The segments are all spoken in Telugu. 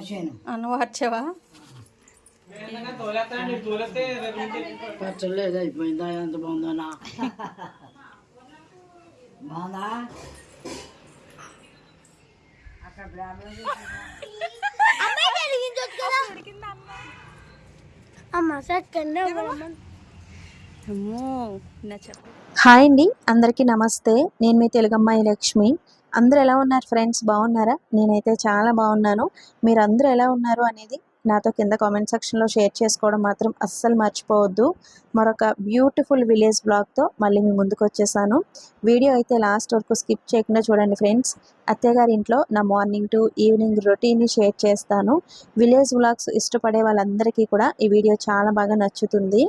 మార్చాను అయిపోయిందా? ఎంత బాగుందనా బాగుందా? అక్కడ హాయ్ అండి అందరికీ నమస్తే. నేను మీ తెలుగమ్మాయి లక్ష్మి. అందరూ ఎలా ఉన్నారు ఫ్రెండ్స్? బాగున్నారా? నేనైతే చాలా బాగున్నాను. మీరు అందరూ ఎలా ఉన్నారు అనేది నాతో కింద కామెంట్ సెక్షన్లో షేర్ చేసుకోవడం మాత్రం అస్సలు మర్చిపోవద్దు. మరొక బ్యూటిఫుల్ విలేజ్ బ్లాగ్తో మళ్ళీ మీ ముందుకు వచ్చేసాను. వీడియో అయితే లాస్ట్ వరకు స్కిప్ చేయకుండా చూడండి ఫ్రెండ్స్. అత్తయ్యగారి ఇంట్లో నా మార్నింగ్ టు ఈవినింగ్ రొటీన్ని షేర్ చేస్తాను. విలేజ్ బ్లాగ్స్ ఇష్టపడే వాళ్ళందరికీ కూడా ఈ వీడియో చాలా బాగా నచ్చుతుంది.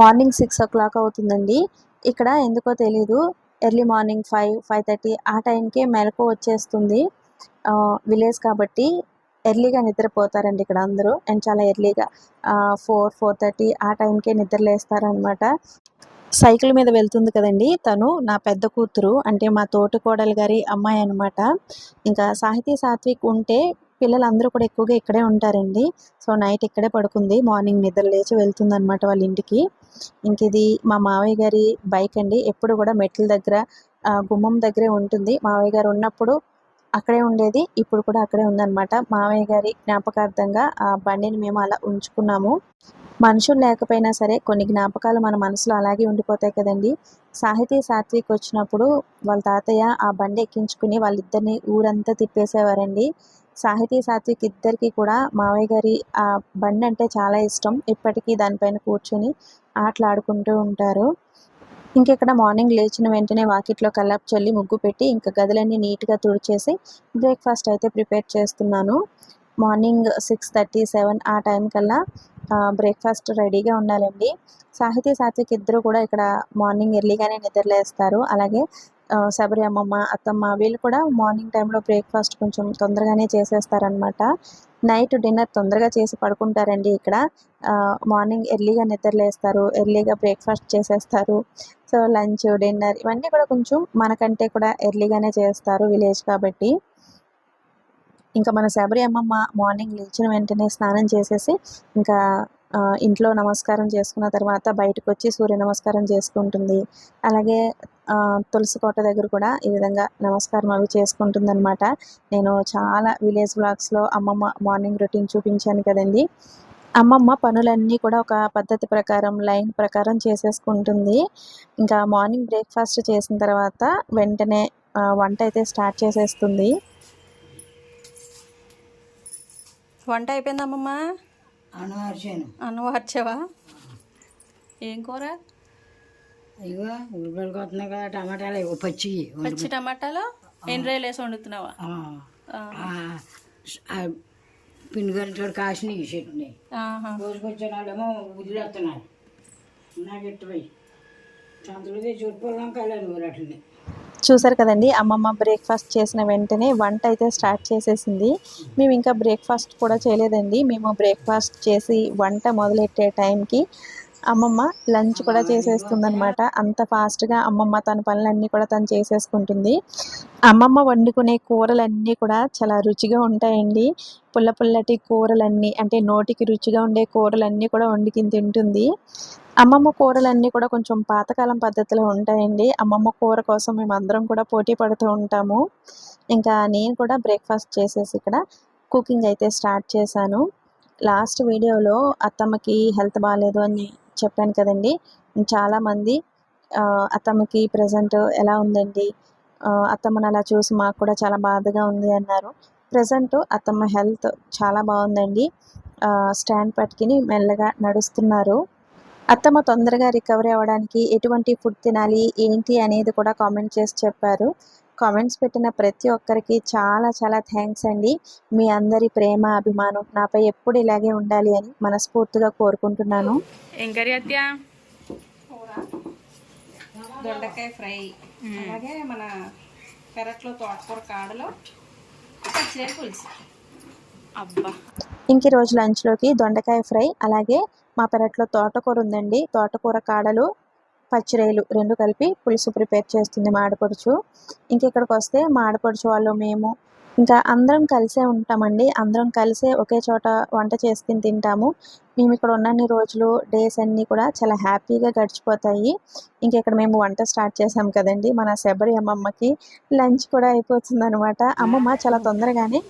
మార్నింగ్ సిక్స్ ఓ క్లాక్ అవుతుందండి. ఇక్కడ ఎందుకో తెలీదు. Early morning five five thirty ఆ టైంకే మెలకు వచ్చేస్తుంది. విలేజ్ కాబట్టి ఎర్లీగా నిద్రపోతారండి ఇక్కడ అందరూ. అండ్ చాలా ఎర్లీగా ఫోర్ ఫోర్ థర్టీ ఆ టైంకే నిద్రలేస్తారనమాట సైకిల్ మీద వెళ్తుంది కదండి తను నా పెద్ద కూతురు అంటే మా తోటి కోడలు గారి అమ్మాయి అనమాట ఇంకా సాహితీ సాత్విక్ ఉంటే పిల్లలందరూ కూడా ఎక్కువగా ఇక్కడే ఉంటారండి. సో నైట్ ఇక్కడే పడుకుంది. మార్నింగ్ నిద్ర లేచి వెళ్తుంది అనమాట వాళ్ళ ఇంటికి. ఇంక ఇది మా మావయ్య గారి బైక్ అండి. ఎప్పుడు కూడా మెట్ల దగ్గర గుమ్మం దగ్గరే ఉంటుంది. మావయ్య గారు ఉన్నప్పుడు అక్కడే ఉండేది. ఇప్పుడు కూడా అక్కడే ఉందన్నమాట. మావయ్య గారి జ్ఞాపకార్థంగా ఆ బండిని మేము అలా ఉంచుకున్నాము. మనుషులు లేకపోయినా సరే కొన్ని జ్ఞాపకాలు మన మనసులో అలాగే ఉండిపోతాయి కదండి. సాహితీ సాత్విక్ వచ్చినప్పుడు వాళ్ళ తాతయ్య ఆ బండి ఎక్కించుకుని వాళ్ళిద్దరిని ఊరంతా తిప్పేసేవారండి. సాహితీ సాత్విక్ ఇద్దరికి కూడా మావయ్య గారి ఆ బండి అంటే చాలా ఇష్టం. ఇప్పటికీ దానిపైన కూర్చొని ఆటలాడుకుంటూ ఉంటారు. ఇంకెక్కడ మార్నింగ్ లేచిన వెంటనే వాకిట్లో కల్లాపు చల్లి ముగ్గు పెట్టి ఇంకా గదులన్నీ నీట్గా తుడిచేసి బ్రేక్ఫాస్ట్ అయితే ప్రిపేర్ చేస్తున్నాను. మార్నింగ్ సిక్స్ థర్టీ సెవెన్ ఆ టైం కల్లా బ్రేక్ఫాస్ట్ రెడీగా ఉండాలండి. సాహితీ సాత్విక్ ఇద్దరు కూడా ఇక్కడ మార్నింగ్ ఎర్లీగానే నిద్రలేస్తారు. అలాగే శబరి అమ్మమ్మ అత్తమ్మ వీళ్ళు కూడా మార్నింగ్ టైంలో బ్రేక్ఫాస్ట్ కొంచెం తొందరగానే చేసేస్తారనమాట నైట్ డిన్నర్ తొందరగా చేసి పడుకుంటారండి ఇక్కడ. మార్నింగ్ ఎర్లీగా నిద్రలేస్తారు ఎర్లీగా బ్రేక్ఫాస్ట్ చేసేస్తారు. సో లంచ్ డిన్నర్ ఇవన్నీ కూడా కొంచెం మనకంటే కూడా ఎర్లీగానే చేస్తారు విలేజ్ కాబట్టి. ఇంకా మన శబరి అమ్మమ్మ మార్నింగ్ లేచిన వెంటనే స్నానం చేసేసి ఇంకా ఇంట్లో నమస్కారం చేసుకున్న తర్వాత బయటకు వచ్చి సూర్య నమస్కారం చేసుకుంటుంది. అలాగే తులసి కోట దగ్గర కూడా ఈ విధంగా నమస్కారం అవి చేసుకుంటుంది అనమాట నేను చాలా విలేజ్ బ్లాగ్స్లో అమ్మమ్మ మార్నింగ్ రొటీన్ చూపించాను కదండి. అమ్మమ్మ పనులన్నీ కూడా ఒక పద్ధతి ప్రకారం లైన్ ప్రకారం చేసేసుకుంటుంది. ఇంకా మార్నింగ్ బ్రేక్ఫాస్ట్ చేసిన తర్వాత వెంటనే వంట అయితే స్టార్ట్ చేసేస్తుంది. వంట అయిపోయిందమ్మమ్మ అన్నం మార్చాను అన్నం వచ్చావా ఏం కూర? ఇగో ఉల్లిపాయలు కదా టమాటాలు ఇగో పచ్చి. పచ్చి టమాటాలు ఎండ్రాయిలు వేసి వండుతున్నావా? ఆ. పిండి గంటలు కాసినాయి చెట్టుని ఆహా. రోజుకొచ్చిన వాళ్ళేమో వదిలేస్తున్నాను నాకు ఎట్టుపోయి సంతలో చుట్టుపక్కల కాలేను ఊరట్లని చూసారు కదండి అమ్మమ్మ బ్రేక్ఫాస్ట్ చేసిన వెంటనే వంట అయితే స్టార్ట్ చేసేసింది. మేము ఇంకా బ్రేక్ఫాస్ట్ కూడా చేయలేదండి. మేము బ్రేక్ఫాస్ట్ చేసి వంట మొదలెట్టే టైంకి అమ్మమ్మ లంచ్ కూడా చేసేస్తుందనమాట అంత ఫాస్ట్గా అమ్మమ్మ తన పనులన్నీ కూడా తను చేసేసుకుంటుంది. అమ్మమ్మ వండుకునే కూరలన్నీ కూడా చాలా రుచిగా ఉంటాయండి. పుల్ల పుల్లటి కూరలన్నీ అంటే నోటికి రుచిగా ఉండే కూరలన్నీ కూడా వండుకుని తింటుంది. అమ్మమ్మ కూరలన్నీ కూడా కొంచెం పాతకాలం పద్ధతిలో ఉంటాయండి. అమ్మమ్మ కూర కోసం మేము అందరం కూడా పోటీ పడుతూ ఉంటాము. ఇంకా నేను కూడా బ్రేక్ఫాస్ట్ చేసేసి ఇక్కడ కుకింగ్ అయితే స్టార్ట్ చేశాను. లాస్ట్ వీడియోలో అత్తమ్మకి హెల్త్ బాగాలేదు అని చెప్పాను కదండి. చాలామంది ఆ, అత్తమ్మకి ప్రజెంట్ ఎలా ఉందండి? ఆ, అత్తమ్మని అలా చూసి మాకు కూడా చాలా బాధగా ఉంది అన్నారు. ప్రజెంట్ అత్తమ్మ హెల్త్ చాలా బాగుందండి. స్టాండ్ పట్టుకుని మెల్లగా నడుస్తున్నారు. అత్తమ్మ తొందరగా రికవరీ అవ్వడానికి ఎటువంటి ఫుడ్ తినాలి ఏంటి అనేది కూడా కామెంట్ చేసి చెప్పారు. కామెంట్స్ పెట్టిన ప్రతి ఒక్కరికి చాలా చాలా థ్యాంక్స్ అండి. మీ అందరి ప్రేమ అభిమానం నాపై ఎప్పుడు ఇలాగే ఉండాలి అని మనస్ఫూర్తిగా కోరుకుంటున్నాను. దొండకాయ ఫ్రై. అలాగే మన పెరట్లో తోటకూర కాడలో పచ్చిరేలు పులుసు. అబ్బా. ఇంక రోజు లంచ్లోకి దొండకాయ ఫ్రై అలాగే మా పెరట్లో తోటకూర ఉందండి. తోటకూర కాడలు పచ్చిరేలు రెండు కలిపి పులుసు ప్రిపేర్ చేస్తుంది మా ఇంకెక్కడికి వస్తే మా వాళ్ళు మేము ఇంకా అందరం కలిసే ఉంటామండి. అందరం కలిసే ఒకే చోట వంట చేసుకుని తింటాము. మేము ఇక్కడ ఉన్నన్ని రోజులు డేస్ అన్నీ కూడా చాలా హ్యాపీగా గడిచిపోతాయి. ఇంకా ఇక్కడ మేము వంట స్టార్ట్ చేసాం కదండి. మన శబరి అమ్మమ్మకి లంచ్ కూడా అయిపోతుంది అనమాట అమ్మమ్మ చాలా తొందరగానే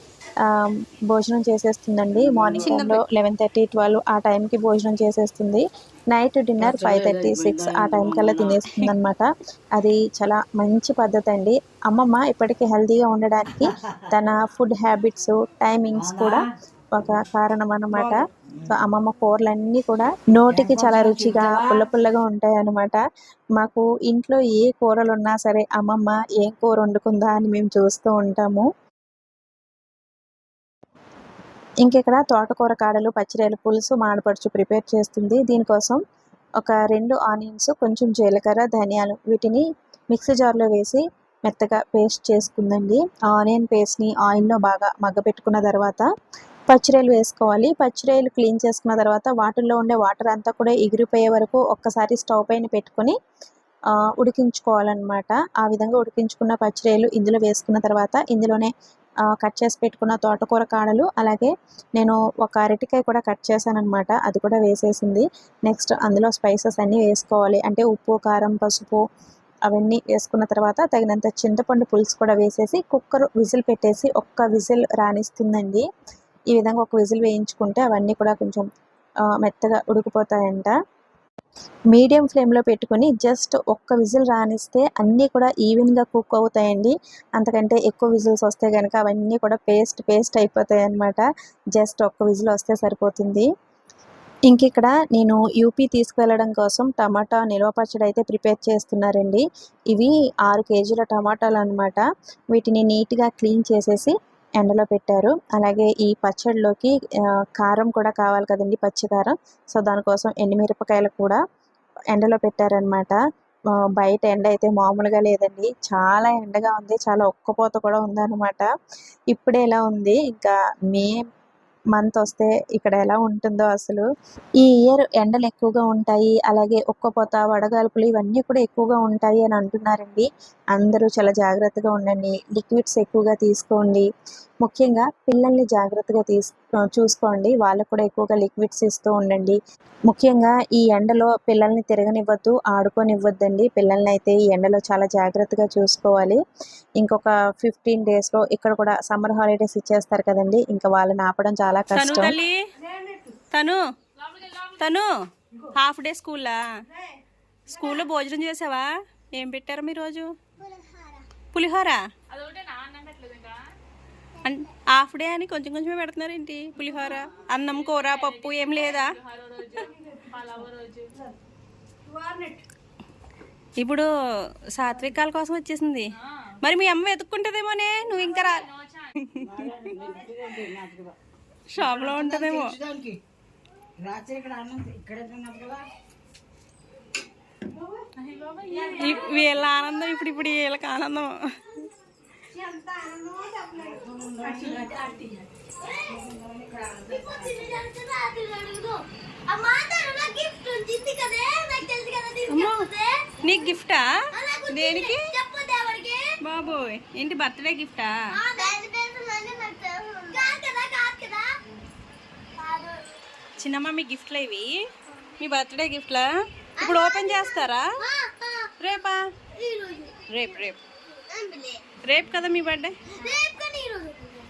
భోజనం చేసేస్తుందండి. మార్నింగ్ టైంలో లెవెన్ థర్టీ ట్వెల్వ్ ఆ టైంకి భోజనం చేసేస్తుంది. Night dinner five thirty six ఆ టైం కల్లా తినేస్తుంది అనమాట అది చాలా మంచి పద్ధతి అండి. అమ్మమ్మ ఇప్పటికీ హెల్తీగా ఉండడానికి తన ఫుడ్ హ్యాబిట్స్ టైమింగ్స్ కూడా ఒక కారణం అన్నమాట సో అమ్మమ్మ కూరలన్నీ కూడా నోటికి చాలా రుచిగా పుల్ల పుల్లగా ఉంటాయి అన్నమాట మాకు ఇంట్లో ఏ కూరలు ఉన్నా సరే అమ్మమ్మ ఏం కూర వండుకుందా అని మేము చూస్తూ ఉంటాము. ఇంకెక్కడ తోటకూర కాడలు పచ్చిరేల పులుసు మాడపడుచు ప్రిపేర్ చేస్తుంది. దీనికోసం ఒక రెండు ఆనియన్స్ కొంచెం జీలకర్ర ధనియాలు వీటిని మిక్సీ జార్లో వేసి మెత్తగా పేస్ట్ చేసుకుందండి. ఆనియన్ పేస్ట్ని ఆయిల్లో బాగా మగ్గపెట్టుకున్న తర్వాత పచ్చిరేలు వేసుకోవాలి. పచ్చిరేలు క్లీన్ చేసుకున్న తర్వాత వాటిల్లో ఉండే వాటర్ అంతా కూడా ఎగిరిపోయే వరకు ఒక్కసారి స్టవ్ పైన పెట్టుకొని ఉడికించుకోవాలన్నమాట. ఆ విధంగా ఉడికించుకున్న పచ్చిరేలు ఇందులో వేసుకున్న తర్వాత ఇందులోనే కట్ చేసి పెట్టుకున్న తోటకూర కాడలు అలాగే నేను ఒక అరటికాయ కూడా కట్ చేశానమాట అనమాట అది కూడా వేసేసింది. నెక్స్ట్ అందులో స్పైసెస్ అన్నీ వేసుకోవాలి. అంటే ఉప్పు కారం పసుపు అవన్నీ వేసుకున్న తర్వాత తగినంత చింతపండు పులుసు కూడా వేసేసి కుక్కర్ విజిల్ పెట్టేసి ఒక్క విజిల్ రాణిస్తుందండి ఈ విధంగా ఒక విజిల్ వేయించుకుంటే అవన్నీ కూడా కొంచెం మెత్తగా ఉడికిపోతాయంట. మీడియం ఫ్లేమ్లో పెట్టుకొని జస్ట్ ఒక్క విజిల్ రానిస్తే అన్నీ కూడా ఈవెన్గా కుక్ అవుతాయండి. అంతకంటే ఎక్కువ విజిల్స్ వస్తే కనుక అవన్నీ కూడా పేస్ట్ పేస్ట్ అయిపోతాయి అన్నమాట జస్ట్ ఒక్క విజిల్ వస్తే సరిపోతుంది. ఇంక ఇక్కడ నేను యూపీ తీసుకువెళ్ళడం కోసం టమాటా నిల్వ పచ్చడి అయితే ప్రిపేర్ చేస్తున్నారండి. ఇవి ఆరు కేజీల టమాటాలు అనమాట వీటిని నీట్గా క్లీన్ చేసేసి ఎండలో పెట్టారు. అలాగే ఈ పచ్చడిలోకి కారం కూడా కావాలి కదండి పచ్చి కారం సో దానికోసం ఎండుమిరపకాయలు కూడా ఎండలో పెట్టారనమాట బయట ఎండ అయితే మామూలుగా లేదండి. చాలా ఎండగా ఉంది. చాలా ఒక్కపోత కూడా ఉందన్నమాట. ఇప్పుడే ఎలా ఉంది? ఇంకా మే మంత్ వస్తే ఇక్కడ ఎలా ఉంటుందో అసలు. ఈ ఇయర్ ఎండలు ఎక్కువగా ఉంటాయి. అలాగే ఒక్కపోత వడగాల్పులు ఇవన్నీ కూడా ఎక్కువగా ఉంటాయి అని అంటున్నారండి. అందరూ చాలా జాగ్రత్తగా ఉండండి. లిక్విడ్స్ ఎక్కువగా తీసుకోండి. ముఖ్యంగా పిల్లల్ని జాగ్రత్తగా తీస్ చూసుకోండి. వాళ్ళకు కూడా ఎక్కువగా లిక్విడ్స్ ఇస్తూ ఉండండి. ముఖ్యంగా ఈ ఎండలో పిల్లల్ని తిరగనివ్వద్దు ఆడుకోనివ్వద్దండి. పిల్లల్ని అయితే ఈ ఎండలో చాలా జాగ్రత్తగా చూసుకోవాలి. ఇంకొక ఫిఫ్టీన్ డేస్లో ఇక్కడ కూడా సమ్మర్ హాలిడేస్ ఇచ్చేస్తారు కదండి. ఇంకా వాళ్ళని ఆపడం చాలా కష్టం. తను తను హాఫ్ డే స్కూల్లా? స్కూల్లో భోజనం చేసావా? ఏం పెట్టారు మీ రోజు పులిహోర? అన్- హాఫ్ డే అని కొంచెం కొంచెమే పెడుతున్నారేంటి? పులిహోర అన్నం కూర పప్పు ఏం లేదా? ఇప్పుడు సాత్వికాల కోసం వచ్చేసింది. మరి మీ అమ్మ వెతుక్కుంటదేమోనే? నువ్వు ఇంకా రా షాప్లో ఉంటుందేమో. వీళ్ళ ఆనందం ఇప్పుడు ఇప్పుడు వీళ్ళకి ఆనందం. నీకు గిఫ్టా? దేనికి? బాబోయ్ ఏంటి బర్త్డే గిఫ్టా? చిన్నమ్మ మీ గిఫ్ట్లు ఇవి? మీ బర్త్డే గిఫ్ట్లా? ఇప్పుడు ఓపెన్ చేస్తారా? రేపా? రేపు రేపు. రేపు కదా మీ బర్త్డే?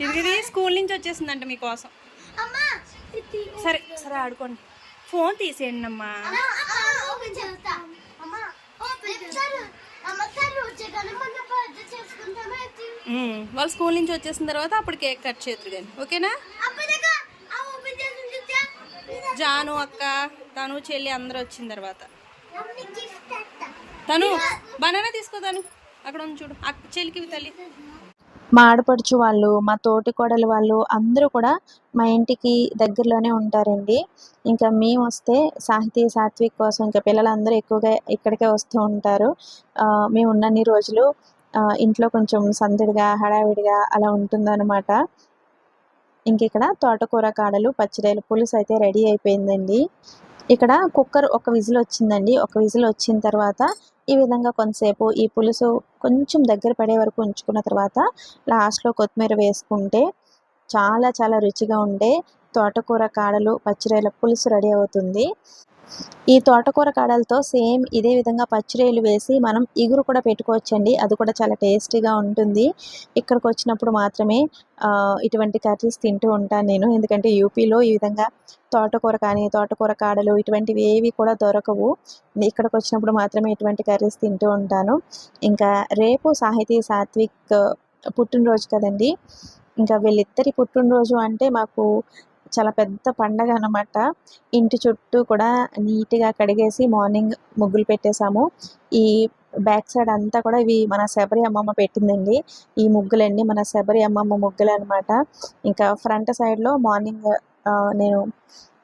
ఇది స్కూల్ నుంచి వచ్చేసిందంట మీకోసం. సరే సరే ఆడుకోండి. ఫోన్ తీసేయండి అమ్మా. వాళ్ళు స్కూల్ నుంచి వచ్చేసిన తర్వాత అప్పుడు కేక్ కట్ చేద్దరు కానీ. ఓకేనా? జాను అక్క తను చెల్లి అందరూ వచ్చిన తర్వాత. తను బనానా తీసుకో తను. అక్కడ ఉంది చూడు. అక్క తల్లి. మా ఆడపడుచు వాళ్ళు మా తోటి కోడలు వాళ్ళు అందరూ కూడా మా ఇంటికి దగ్గరలోనే ఉంటారండి. ఇంకా మేము వస్తే సాహితీ సాత్విక్ కోసం ఇంకా పిల్లలందరూ ఎక్కువగా ఇక్కడికే వస్తూ ఉంటారు. మేము ఉన్నన్ని రోజులు ఇంట్లో కొంచెం సందడిగా హడావిడిగా అలా ఉంటుందన్నమాట. ఇంక ఇక్కడ తోటకూర కాడలు పచ్చిరేలు పులుసు అయితే రెడీ అయిపోయిందండి. ఇక్కడ కుక్కర్ ఒక విజిల్ వచ్చిందండి. ఒక విజిల్ వచ్చిన తర్వాత ఈ విధంగా కొంతసేపు ఈ పులుసు కొంచెం దగ్గర పడే వరకు ఉంచుకున్న తర్వాత లాస్ట్లో కొత్తిమీర వేసుకుంటే చాలా చాలా రుచిగా ఉండే తోటకూర కాడలు పచ్చిరొయ్యల పులుసు రెడీ అవుతుంది. ఈ తోటకూర కాడలతో సేమ్ ఇదే విధంగా పచ్చిరేలు వేసి మనం ఇగురు కూడా పెట్టుకోవచ్చండి. అది కూడా చాలా టేస్టీగా ఉంటుంది. ఇక్కడికి వచ్చినప్పుడు మాత్రమే ఇటువంటి కర్రీస్ తింటూ ఉంటాను నేను. ఎందుకంటే యూపీలో ఈ విధంగా తోటకూర కానీ తోటకూర కాడలు ఇటువంటివి ఏవి కూడా దొరకవు. ఇక్కడికి వచ్చినప్పుడు మాత్రమే ఇటువంటి కర్రీస్ తింటూ ఉంటాను. ఇంకా రేపు సాహితీ సాత్విక్ పుట్టినరోజు కదండి. ఇంకా వీళ్ళిద్దరి పుట్టినరోజు అంటే మాకు చాలా పెద్ద పండగ అనమాట ఇంటి చుట్టూ కూడా నీట్గా కడిగేసి మార్నింగ్ ముగ్గులు పెట్టేశాము. ఈ బ్యాక్ సైడ్ అంతా కూడా ఇవి మన శబరి అమ్మమ్మ పెట్టిందండి. ఈ ముగ్గులన్నీ మన శబరి అమ్మమ్మ ముగ్గులు అనమాట ఇంకా ఫ్రంట్ సైడ్లో మార్నింగ్ నేను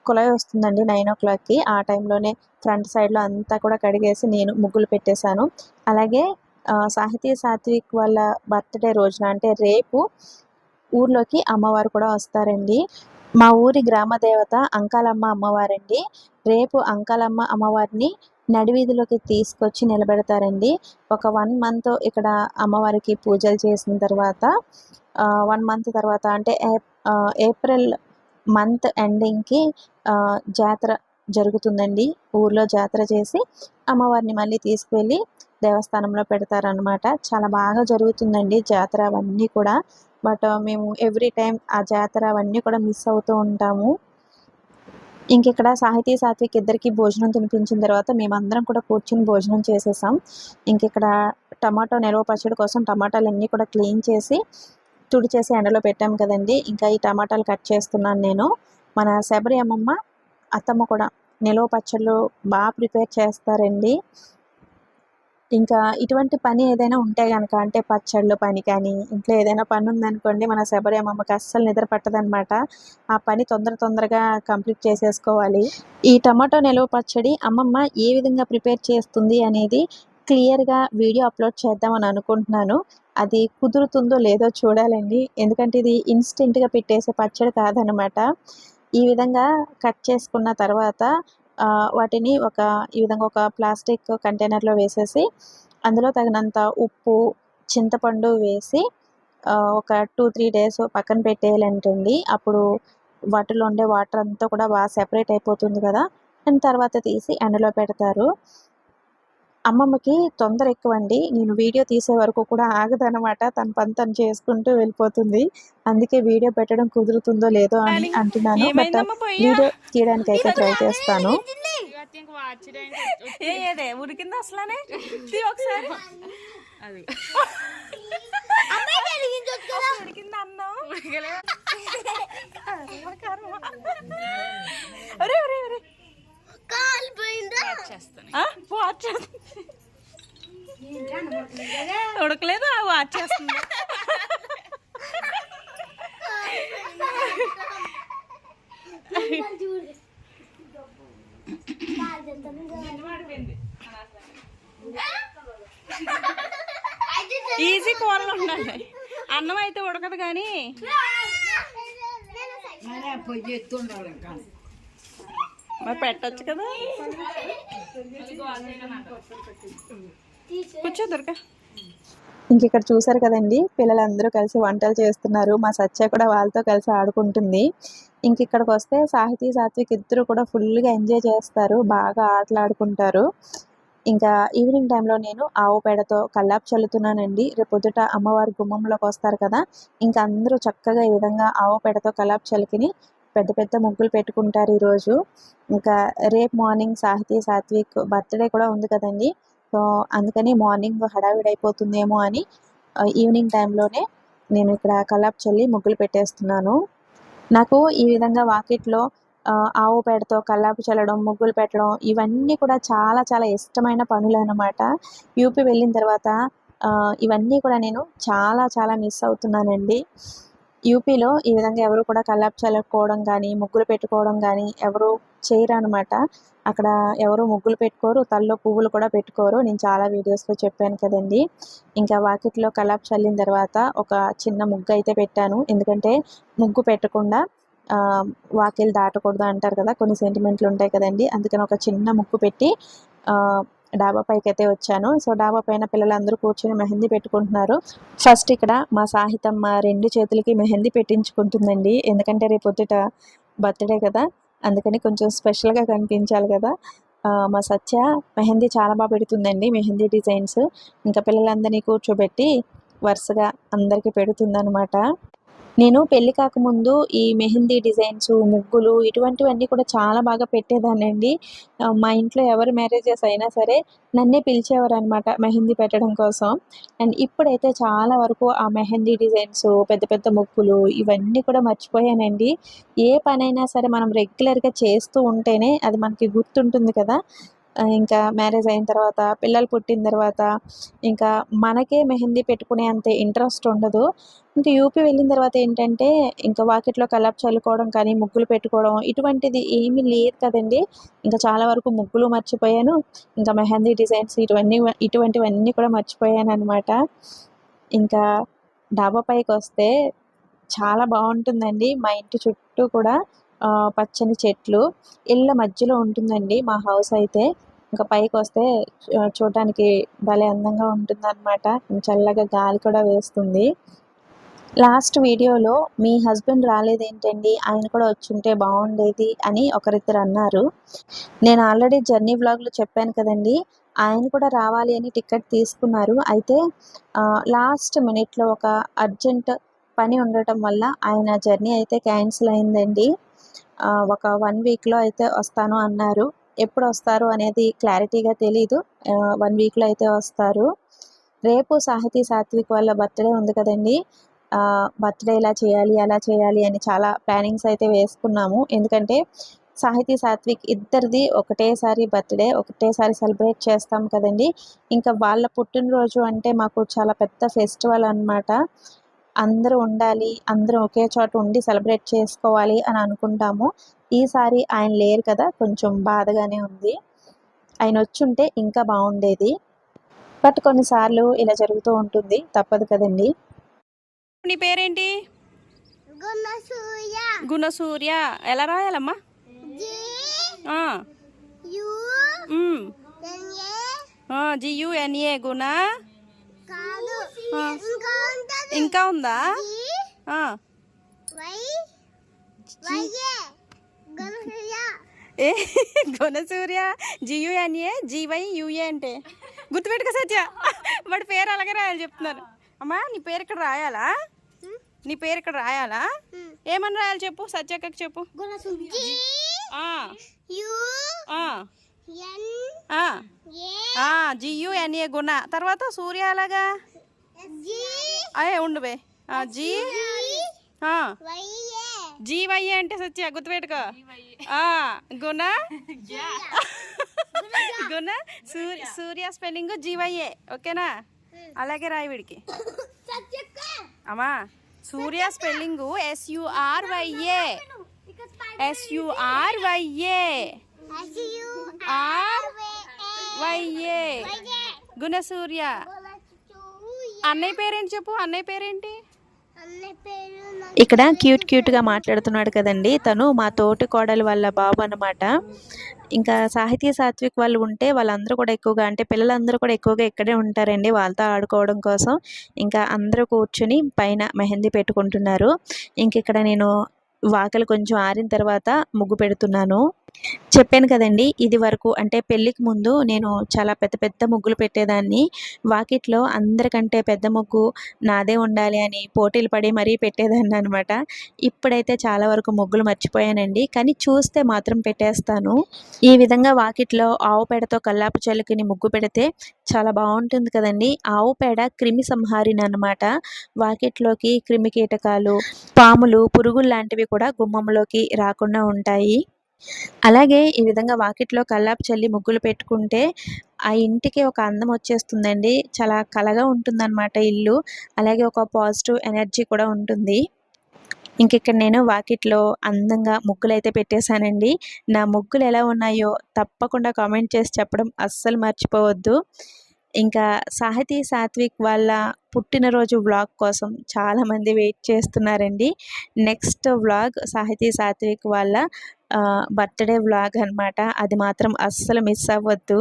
కుళాయి వస్తుందండి నైన్ ఓ క్లాక్కి. ఆ టైంలోనే ఫ్రంట్ సైడ్లో అంతా కూడా కడిగేసి నేను ముగ్గులు పెట్టేశాను. అలాగే సాహితీ సాత్విక్ వాళ్ళ బర్త్డే రోజున అంటే రేపు ఊర్లోకి అమ్మవారు కూడా వస్తారండి. మా ఊరి గ్రామ దేవత అంకాలమ్మ అమ్మవారండి. రేపు అంకాలమ్మ అమ్మవారిని నడివీధిలోకి తీసుకొచ్చి నిలబెడతారండి. ఒక వన్ మంత్ ఇక్కడ అమ్మవారికి పూజలు చేసిన తర్వాత వన్ మంత్ తర్వాత అంటే ఏప్రిల్ మంత్ ఎండింగ్కి జాతర జరుగుతుందండి. ఊర్లో జాతర చేసి అమ్మవారిని మళ్ళీ తీసుకువెళ్ళి దేవస్థానంలో పెడతారనమాట చాలా బాగా జరుగుతుందండి జాతర అవన్నీ కూడా. బట్ మేము ఎవ్రీ టైం ఆ జాతర అవన్నీ కూడా మిస్ అవుతూ ఉంటాము. ఇంకెక్కడ సాహితీ సాత్విక్ ఇద్దరికి భోజనం తినిపించిన తర్వాత మేమందరం కూడా కూర్చుని భోజనం చేసేసాం. ఇంక ఇక్కడ టమాటో నిల్వ పచ్చడి కోసం టమాటాలు అన్నీ కూడా క్లీన్ చేసి తుడి చేసి ఎండలో పెట్టాం కదండి. ఇంకా ఈ టమాటాలు కట్ చేస్తున్నాను నేను. మన శబరి అమ్మమ్మ అత్తమ్మ కూడా నిల్వ పచ్చళ్ళు బాగా ప్రిపేర్ చేస్తారండి. ఇంకా ఇటువంటి పని ఏదైనా ఉంటే కనుక అంటే పచ్చళ్ళు పని కానీ ఇంట్లో ఏదైనా పని ఉందనుకోండి మన శబరి అమ్మమ్మకి అస్సలు నిద్ర పట్టదనమాట. ఆ పని తొందర తొందరగా కంప్లీట్ చేసేసుకోవాలి. ఈ టమాటో నిల్వ పచ్చడి అమ్మమ్మ ఏ విధంగా ప్రిపేర్ చేస్తుంది అనేది క్లియర్గా వీడియో అప్లోడ్ చేద్దామని అనుకుంటున్నాను. అది కుదురుతుందో లేదో చూడాలండి. ఎందుకంటే ఇది ఇన్స్టెంట్గా పెట్టేసే పచ్చడి కాదనమాట. ఈ విధంగా కట్ చేసుకున్న తర్వాత వాటిని ఒక ఈ విధంగా ఒక ప్లాస్టిక్ కంటైనర్లో వేసేసి అందులో తగినంత ఉప్పు చింతపండు వేసి ఒక టూ త్రీ డేస్ పక్కన పెట్టేయాలంటండి అప్పుడు వాటిలో ఉండే వాటర్ అంతా కూడా బాగా సెపరేట్ అయిపోతుంది కదా. అండ్ తర్వాత తీసి ఎండలో పెడతారు. అమ్మమ్మకి తొందర ఎక్కువ అండి నేను వీడియో తీసే వరకు కూడా ఆగదనమాట తన పని తను చేసుకుంటూ వెళ్ళిపోతుంది. అందుకే వీడియో పెట్టడం కుదురుతుందో లేదో అని అంటున్నాను. బట్ వీడియో తీయడానికి అయితే ట్రై చేస్తాను. ఉడికింది అసలానే? ఒకసారి. ఉడికింది అన్నం కాలిపోయిందా ఆ, వాచ్ చేస్తుంది. ఉడకలేదు? వాచ్ చేస్తుంది. ఈజీ కూరలు ఉండాలి. అన్నం అయితే ఉడకదు కానీ పొయ్యి ఎత్తుండాలి ఇంకా. మరి పెట్టచ్చు కదా? కూర్చో దొరక ఇంక ఇక్కడ చూసారు కదండి పిల్లలందరూ కలిసి వంటలు చేస్తున్నారు. మా సత్య కూడా వాళ్ళతో కలిసి ఆడుకుంటుంది. ఇంక ఇక్కడికి వస్తే సాహితీ సాత్విక్ ఇద్దరు కూడా ఫుల్గా ఎంజాయ్ చేస్తారు. బాగా ఆటలు ఆడుకుంటారు. ఇంకా ఈవినింగ్ టైంలో నేను ఆవు పేడతో కల్లాపు చల్లుతున్నానండి. రేపు పొద్దుట అమ్మవారి గుమ్మంలోకి వస్తారు కదా. ఇంకా అందరూ చక్కగా ఈ విధంగా ఆవు పేడతో కల్లాపు చలికిని పెద్ద పెద్ద ముగ్గులు పెట్టుకుంటారు ఈరోజు. ఇంకా రేపు మార్నింగ్ సాహితీ సాత్విక్ బర్త్డే కూడా ఉంది కదండి. సో అందుకని మార్నింగ్ హడావిడైపోతుందేమో అయిపోతుందేమో అని ఈవినింగ్ టైంలోనే నేను ఇక్కడ కలాప్ చల్లి ముగ్గులు పెట్టేస్తున్నాను. నాకు ఈ విధంగా వాకిట్లో ఆవు పేడతో కల్లాపు చల్లడం ముగ్గులు పెట్టడం ఇవన్నీ కూడా చాలా చాలా ఇష్టమైన పనులు అన్నమాట. యూపీ వెళ్ళిన తర్వాత ఇవన్నీ కూడా నేను చాలా చాలా మిస్ అవుతున్నానండి. యూపీలో ఈ విధంగా ఎవరు కూడా కల్లాపు చల్లుకోవడం కానీ ముగ్గులు పెట్టుకోవడం కానీ ఎవరు చేయరు అనమాట అక్కడ ఎవరు ముగ్గులు పెట్టుకోరు తల్లో పువ్వులు కూడా పెట్టుకోరు. నేను చాలా వీడియోస్లో చెప్పాను కదండి. ఇంకా వాకిట్లో కల్లాపు చల్లిన తర్వాత ఒక చిన్న ముగ్గు అయితే పెట్టాను. ఎందుకంటే ముగ్గు పెట్టకుండా వాకిలు దాటకూడదు అంటారు కదా కొన్ని సెంటిమెంట్లు ఉంటాయి కదండి. అందుకని ఒక చిన్న ముగ్గు పెట్టి డాబా పైకి అయితే వచ్చాను. సో డాబా పైన పిల్లలందరూ కూర్చొని మెహందీ పెట్టుకుంటున్నారు. ఫస్ట్ ఇక్కడ మా సాహితమ్మ రెండు చేతులకి మెహందీ పెట్టించుకుంటుందండి. ఎందుకంటే రేపు పొద్దుట బర్త్డే కదా అందుకని కొంచెం స్పెషల్గా కనిపించాలి కదా. మా సత్య మెహందీ చాలా బాగా పెడుతుందండి మెహందీ డిజైన్స్. ఇంకా పిల్లలందరినీ కూర్చోబెట్టి వరుసగా అందరికీ పెడుతుందనమాట నేను పెళ్ళి కాకముందు ఈ మెహందీ డిజైన్స్ ముగ్గులు ఇటువంటివన్నీ కూడా చాలా బాగా పెట్టేదానండి మా ఇంట్లో ఎవరు మ్యారేజెస్ అయినా సరే నన్నే పిలిచేవారు అనమాట మెహందీ పెట్టడం కోసం. అండ్ ఇప్పుడైతే చాలా వరకు ఆ మెహందీ డిజైన్స్ పెద్ద పెద్ద ముగ్గులు ఇవన్నీ కూడా మర్చిపోయానండి. ఏ పనైనా సరే మనం రెగ్యులర్గా చేస్తూ ఉంటేనే అది మనకి గుర్తుంటుంది కదా. ఇంకా మ్యారేజ్ అయిన తర్వాత పిల్లలు పుట్టిన తర్వాత ఇంకా మనకే మెహందీ పెట్టుకునే అంత ఇంట్రెస్ట్ ఉండదు. ఇంకా యూపీ వెళ్ళిన తర్వాత ఏంటంటే ఇంకా వాకిట్లో కలాప్ చల్లుకోవడం కానీ ముగ్గులు పెట్టుకోవడం ఇటువంటిది ఏమీ లేదు కదండి. ఇంకా చాలా వరకు ముగ్గులు మర్చిపోయాను. ఇంకా మెహందీ డిజైన్స్ ఇటువన్నీ ఇటువంటివన్నీ కూడా మర్చిపోయాను అనమాట ఇంకా డాబా పైకి వస్తే చాలా బాగుంటుందండి మా ఇంటి చుట్టూ కూడా. పచ్చని చెట్లు ఇళ్ళ మధ్యలో ఉంటుందండి మా హౌస్ అయితే. ఇంకా పైకి వస్తే చూడటానికి భలే అందంగా ఉంటుందన్నమాట. చల్లగా గాలి కూడా వేస్తుంది. లాస్ట్ వీడియోలో మీ హస్బెండ్ రాలేదేంటండి? ఆయన కూడా వచ్చుంటే బాగుండేది అని ఒకరిద్దరు అన్నారు. నేను ఆల్రెడీ జర్నీ బ్లాగ్లో చెప్పాను కదండి ఆయన కూడా రావాలి అని టికెట్ తీసుకున్నారు. అయితే లాస్ట్ మినిట్లో ఒక అర్జెంట్ పని ఉండటం వల్ల ఆయన జర్నీ అయితే క్యాన్సిల్ అయిందండి. ఒక వన్ వీక్లో అయితే వస్తాను అన్నారు. ఎప్పుడు వస్తారు అనేది క్లారిటీగా తెలీదు. వన్ వీక్లో అయితే వస్తారు. రేపు సాహితీ సాత్విక్ వాళ్ళ బర్త్డే ఉంది కదండి. బర్త్డే ఇలా చేయాలి అలా చేయాలి అని చాలా ప్లానింగ్స్ అయితే వేసుకున్నాము. ఎందుకంటే సాహితీ సాత్విక్ ఇద్దరిది ఒకటేసారి బర్త్డే ఒకటేసారి సెలబ్రేట్ చేస్తాం కదండి. ఇంకా వాళ్ళ పుట్టినరోజు అంటే మాకు చాలా పెద్ద ఫెస్టివల్ అన్నమాట. అందరూ ఉండాలి అందరూ ఒకే చోట ఉండి సెలబ్రేట్ చేసుకోవాలి అని అనుకుంటాము. ఈసారి ఆయన లేరు కదా కొంచెం బాధగానే ఉంది. ఆయన వచ్చుంటే ఇంకా బాగుండేది. బట్ కొన్నిసార్లు ఇలా జరుగుతూ ఉంటుంది తప్పదు కదండి. నీ పేరేంటి? గుణసూర్య. ఎలా రాయాలమ్మా? జి. ఆ, యు. ఉమ్, ఎన్ ఏ. ఆ, జియుఎన్ఏ గుణ. ఇంకా ఉందా? ఏ గుణసూయ ఏ గుణసూర్య జియుఎన్ఏ జీవై యుఏ అంటే. గుర్తుపెట్టుకో సత్య. వాడి పేరు అలాగే రాయాలి చెప్తున్నాను అమ్మా నీ పేరు ఇక్కడ రాయాలా? నీ పేరు ఇక్కడ రాయాలా? ఏమని రాయాలి చెప్పు? సత్యక్కకి చెప్పు. జియుఎన్ఏ గుణ. తర్వాత సూర్య అలాగా జి అయ్యే ఉండు బే. జీ జీవయ్య అంటే సత్య గుర్తుపెట్టుకో. గుణ? గుణ? సూర్య సూర్య స్పెల్లింగ్ జీవయ్యే ఓకేనా? అలాగే రాయి వీడికి. అమ్మా Surya spelling S U R Y A ఇక్కడ spider S U R Y A S U R Y A A Gunasurya. Gunasuya అన్నయ్య పేరేంటి చెప్పు? అన్నయ్య పేరేంటి? అన్న పేరు నా ఇక్కడ క్యూట్ క్యూట్గా మాట్లాడుతున్నాడు కదండి. తను మా తోటి కోడలు వాళ్ళ బాబు అన్నమాట. ఇంకా సాహితీ సాత్విక్ వాళ్ళు ఉంటే వాళ్ళందరూ కూడా ఎక్కువగా అంటే పిల్లలందరూ కూడా ఎక్కువగా ఇక్కడే ఉంటారండి వాళ్ళతో ఆడుకోవడం కోసం. ఇంకా అందరూ కూర్చుని పైన మెహందీ పెట్టుకుంటున్నారు. ఇంక ఇక్కడ నేను వాకలు కొంచెం ఆరిన తర్వాత ముగ్గు పెడుతున్నాను. చెప్పాను కదండి ఇది వరకు అంటే పెళ్ళికి ముందు నేను చాలా పెద్ద పెద్ద ముగ్గులు పెట్టేదాన్ని. వాకిట్లో అందరికంటే పెద్ద ముగ్గు నాదే ఉండాలి అని పోటీలు పడి మరీ పెట్టేదాన్ని అనమాట ఇప్పుడైతే చాలా వరకు ముగ్గులు మర్చిపోయానండి కానీ చూస్తే మాత్రం పెట్టేస్తాను. ఈ విధంగా వాకిట్లో ఆవు పేడతో కల్లాపు చల్లుకుని ముగ్గు పెడితే చాలా బాగుంటుంది కదండి. ఆవు పేడ క్రిమి సంహారిని అనమాట వాకిట్లోకి క్రిమి కీటకాలు పాములు పురుగులు లాంటివి కూడా గుమ్మంలోకి రాకుండా ఉంటాయి. అలాగే ఈ విధంగా వాకిట్లో కల్లాపు చల్లి ముగ్గులు పెట్టుకుంటే ఆ ఇంటికి ఒక అందం వచ్చేస్తుందండి. చాలా కలగా ఉంటుందన్నమాట ఇల్లు. అలాగే ఒక పాజిటివ్ ఎనర్జీ కూడా ఉంటుంది. ఇంక ఇక్కడ నేను వాకిట్లో అందంగా ముగ్గులు అయితే పెట్టేశానండి. నా ముగ్గులు ఎలా ఉన్నాయో తప్పకుండా కామెంట్ చేసి చెప్పడం అస్సలు మర్చిపోవద్దు. ఇంకా సాహితీ సాత్విక్ వాళ్ళ పుట్టినరోజు వ్లాగ్ కోసం చాలామంది వెయిట్ చేస్తున్నారండి. నెక్స్ట్ వ్లాగ్ సాహితీ సాత్విక్ వాళ్ళ బర్త్డే వ్లాగ్ అన్నమాట. అది మాత్రం అస్సలు మిస్ అవ్వద్దు.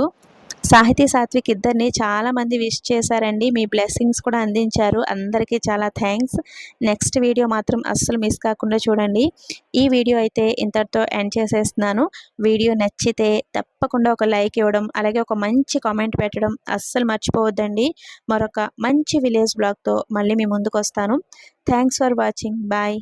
సాహితీ సాత్విక్ ఇద్దరిని చాలామంది విష్ చేశారండి. మీ బ్లెస్సింగ్స్ కూడా అందించారు. అందరికీ చాలా థ్యాంక్స్. నెక్స్ట్ వీడియో మాత్రం అస్సలు మిస్ కాకుండా చూడండి. ఈ వీడియో అయితే ఇంతటితో ఎండ్ చేసేస్తున్నాను. వీడియో నచ్చితే తప్పకుండా ఒక లైక్ ఇవ్వడం అలాగే ఒక మంచి కామెంట్ పెట్టడం అస్సలు మర్చిపోవద్దండి. మరొక మంచి విలేజ్ బ్లాగ్తో మళ్ళీ మీ ముందుకు వస్తాను థ్యాంక్స్ ఫర్ వాచింగ్. బాయ్.